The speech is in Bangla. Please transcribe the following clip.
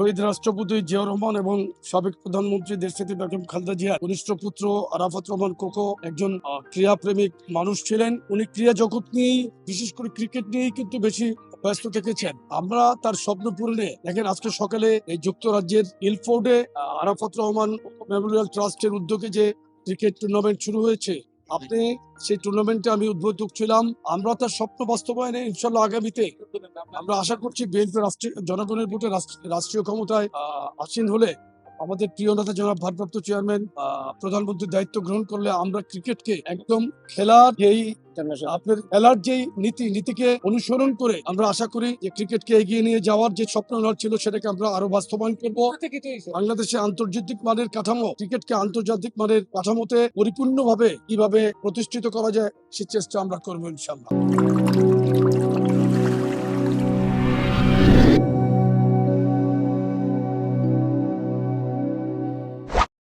শহীদ রাষ্ট্রপতি জিয়াউর রহমান এবং সাবেক প্রধানমন্ত্রী দেশনেত্রী বেগম খালেদা জিয়ার কনিষ্ঠ পুত্র আরাফাত রহমান কোকো একজন ক্রীড়াপ্রেমিক মানুষ ছিলেন। উনি ক্রীড়া জগৎ নিয়েই, বিশেষ করে ক্রিকেট নিয়েই কিন্তু বেশি ব্যস্ত থেকেছেন। আমরা তার স্বপ্ন পূরণে, দেখেন আজকে সকালে এই যুক্তরাজ্যের ইলফোর্ডে আরাফাত রহমান মেমোরিয়াল ট্রাস্টের উদ্যোগে যে ক্রিকেট টুর্নামেন্ট শুরু হয়েছে আপনি সেই টুর্নামেন্টে আমি উদ্বোধক ছিলাম। আমরা তার স্বপ্ন বাস্তবায়নে ইনশাল্লাহ আগামীতে আমরা আশা করছি বিএনপি রাষ্ট্রীয়, জনগণের ভোটে রাষ্ট্রীয় ক্ষমতায় আসীন হলে আমাদের প্রিয় নেতা জনাব ভারপ্রাপ্ত চেয়ারম্যান প্রধানমন্ত্রীর দায়িত্ব গ্রহণ করলে আমরা ক্রিকেটকে একদম খেলার যেই আপনার খেলার যে নীতি নীতিকে অনুসরণ করে আমরা আশা করি যে ক্রিকেটকে এগিয়ে নিয়ে যাওয়ার যে স্বপ্ন ছিল সেটাকে আমরা আরও বাস্তবায়ন করব। বাংলাদেশে আন্তর্জাতিক মানের কাঠামো ক্রিকেটকে আন্তর্জাতিক মানের কাঠামোতে পরিপূর্ণভাবে কীভাবে প্রতিষ্ঠিত করা যায় সে চেষ্টা আমরা করব ইনশাল্লাহ